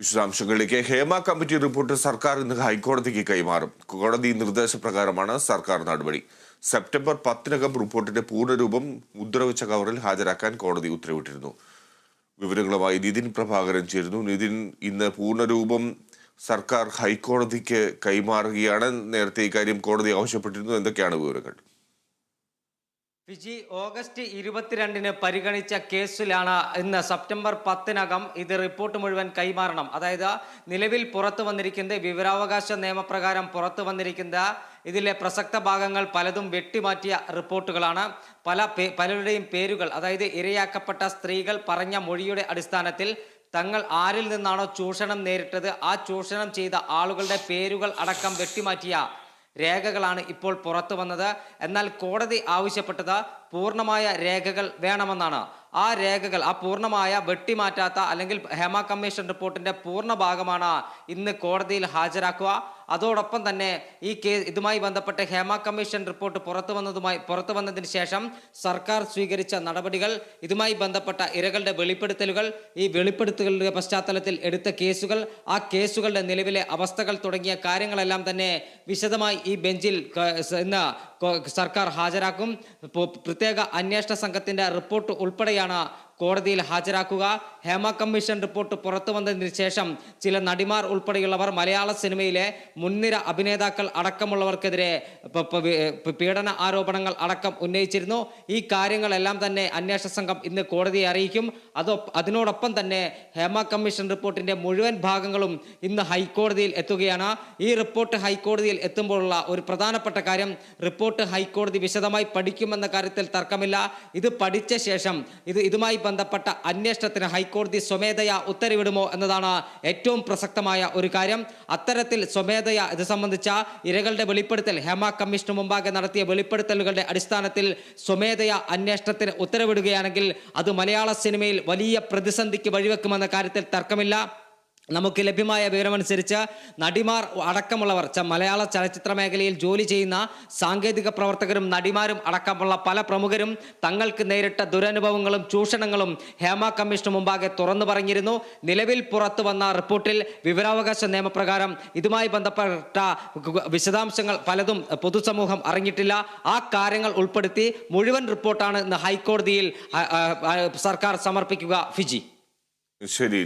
വിശദാംശങ്ങളിലേക്ക് Hema committee report സർക്കാർ ഇന്ന് ഹൈക്കോടതിക്ക് കൈമാറും. കോടതി നിർദ്ദേശപ്രകാരമാണ് സർക്കാർ നടപടി. സെപ്റ്റംബർ പത്തിനകം റിപ്പോർട്ടിന്റെ പൂർണരൂപം മുദ്രവെച്ച കവറിൽ ഹാജരാക്കാൻ കോടതി ഉത്തരവിട്ടിരുന്നു. വിവരങ്ങളുമായി നിതിൻ പ്രഭാകരൻ ചേരുന്നു. നിതിൻ ഇന്ന് പൂർണരൂപം സർക്കാർ ഹൈക്കോടതിക്ക് കൈമാറുകയാണ്. നേരത്തെ ഇക്കാര്യം കോടതി ആവശ്യപ്പെട്ടിരുന്നു. എന്തൊക്കെയാണ് വിവരങ്ങൾ? ഫിജി ഓഗസ്റ്റ് ഇരുപത്തിരണ്ടിന് പരിഗണിച്ച കേസിലാണ് ഇന്ന് സെപ്റ്റംബർ പത്തിനകം ഇത് റിപ്പോർട്ട് മുഴുവൻ കൈമാറണം. അതായത് നിലവിൽ പുറത്തു വന്നിരിക്കുന്ന വിവരാവകാശ നിയമപ്രകാരം പുറത്തു വന്നിരിക്കുന്ന ഇതിലെ പ്രസക്ത ഭാഗങ്ങൾ പലതും വെട്ടിമാറ്റിയ റിപ്പോർട്ടുകളാണ്. പല പലരുടെയും പേരുകൾ അതായത് ഇരയാക്കപ്പെട്ട സ്ത്രീകൾ പറഞ്ഞ മൊഴിയുടെ അടിസ്ഥാനത്തിൽ തങ്ങൾ ആരിൽ നിന്നാണോ ചൂഷണം നേരിട്ടത്? ആ ചൂഷണം ചെയ്ത ആളുകളുടെ പേരുകൾ അടക്കം വെട്ടിമാറ്റിയ രേഖകളാണ് ഇപ്പോൾ പുറത്തു വന്നത്. എന്നാൽ കോടതി ആവശ്യപ്പെട്ടത് പൂർണമായ രേഖകൾ വേണമെന്നാണ്. ആ രേഖകൾ ആ പൂർണമായ വെട്ടിമാറ്റാത്ത അല്ലെങ്കിൽ ഹേമ കമ്മീഷൻ റിപ്പോർട്ടിന്റെ പൂർണ ഭാഗമാണ് ഇന്ന് കോടതിയിൽ ഹാജരാക്കുക. അതോടൊപ്പം തന്നെ ഈ കേസ് ഇതുമായി ബന്ധപ്പെട്ട് ഹേമ കമ്മീഷൻ റിപ്പോർട്ട് പുറത്തു വന്നതുമായി പുറത്തു വന്നതിന് ശേഷം സർക്കാർ സ്വീകരിച്ച നടപടികൾ ഇതുമായി ബന്ധപ്പെട്ട ഇരകളുടെ വെളിപ്പെടുത്തലുകൾ ഈ വെളിപ്പെടുത്തലുകളുടെ പശ്ചാത്തലത്തിൽ എടുത്ത കേസുകൾ ആ കേസുകളുടെ നിലവിലെ അവസ്ഥകൾ തുടങ്ങിയ കാര്യങ്ങളെല്ലാം തന്നെ വിശദമായി ഈ ബെഞ്ചിൽ ഇന്ന് സർക്കാർ ഹാജരാക്കും. പ്രത്യേക അന്വേഷണ സംഘത്തിന്റെ റിപ്പോർട്ട് ഉൾപ്പെടെയാണ് കോടതിയിൽ ഹാജരാക്കുക. ഹേമ കമ്മീഷൻ റിപ്പോർട്ട് പുറത്തു വന്നതിന് ശേഷം ചില നടിമാർ ഉൾപ്പെടെയുള്ളവർ മലയാള സിനിമയിലെ മുൻനിര അഭിനേതാക്കൾ അടക്കമുള്ളവർക്കെതിരെ പീഡന ആരോപണങ്ങൾ അടക്കം ഉന്നയിച്ചിരുന്നു. ഈ കാര്യങ്ങളെല്ലാം തന്നെ അന്വേഷണ സംഘം ഇന്ന് കോടതിയെ അറിയിക്കും. അതോ അതിനോടൊപ്പം തന്നെ ഹേമ കമ്മീഷൻ റിപ്പോർട്ടിന്റെ മുഴുവൻ ഭാഗങ്ങളും ഇന്ന് ഹൈക്കോടതിയിൽ എത്തുകയാണ്. ഈ റിപ്പോർട്ട് ഹൈക്കോടതിയിൽ എത്തുമ്പോഴുള്ള ഒരു പ്രധാനപ്പെട്ട കാര്യം റിപ്പോർട്ട് ഹൈക്കോടതി വിശദമായി പഠിക്കുമെന്ന കാര്യത്തിൽ തർക്കമില്ല. ഇത് പഠിച്ച ശേഷം ഇത് ഇതുമായി ബന്ധപ്പെട്ട അന്വേഷണത്തിന് ഹൈക്കോടതി സ്വമേധയാ ഉത്തരവിടുമോ എന്നതാണ് ഏറ്റവും പ്രസക്തമായ ഒരു കാര്യം. അത്തരത്തിൽ സ്വമേധയാ ഇത് സംബന്ധിച്ച ഇരകളുടെ വെളിപ്പെടുത്തൽ ഹേമ കമ്മീഷന് മുമ്പാകെ നടത്തിയ വെളിപ്പെടുത്തലുകളുടെ അടിസ്ഥാനത്തിൽ സ്വമേധയാ അന്വേഷണത്തിന് ഉത്തരവിടുകയാണെങ്കിൽ അത് മലയാള സിനിമയിൽ വലിയ പ്രതിസന്ധിക്ക് വഴിവെക്കുമെന്ന കാര്യത്തിൽ തർക്കമില്ല. നമുക്ക് ലഭ്യമായ വിവരമനുസരിച്ച് നടിമാർ അടക്കമുള്ളവർ ച- മലയാള ചലച്ചിത്ര മേഖലയിൽ ജോലി ചെയ്യുന്ന സാങ്കേതിക പ്രവർത്തകരും നടിമാരും അടക്കമുള്ള പല പ്രമുഖരും തങ്ങൾക്ക് നേരിട്ട ദുരനുഭവങ്ങളും ചൂഷണങ്ങളും ഹേമ കമ്മീഷന് മുമ്പാകെ തുറന്നു പറഞ്ഞിരുന്നു. നിലവിൽ പുറത്തു വന്ന റിപ്പോർട്ടിൽ വിവരാവകാശ നിയമപ്രകാരം ഇതുമായി ബന്ധപ്പെട്ട വിശദാംശങ്ങൾ പലതും പൊതുസമൂഹം അറിഞ്ഞിട്ടില്ല. ആ കാര്യങ്ങൾ ഉൾപ്പെടുത്തി മുഴുവൻ റിപ്പോർട്ടാണ് ഇന്ന് ഹൈക്കോടതിയിൽ സർക്കാർ സമർപ്പിക്കുക. ഫിജി. ശരി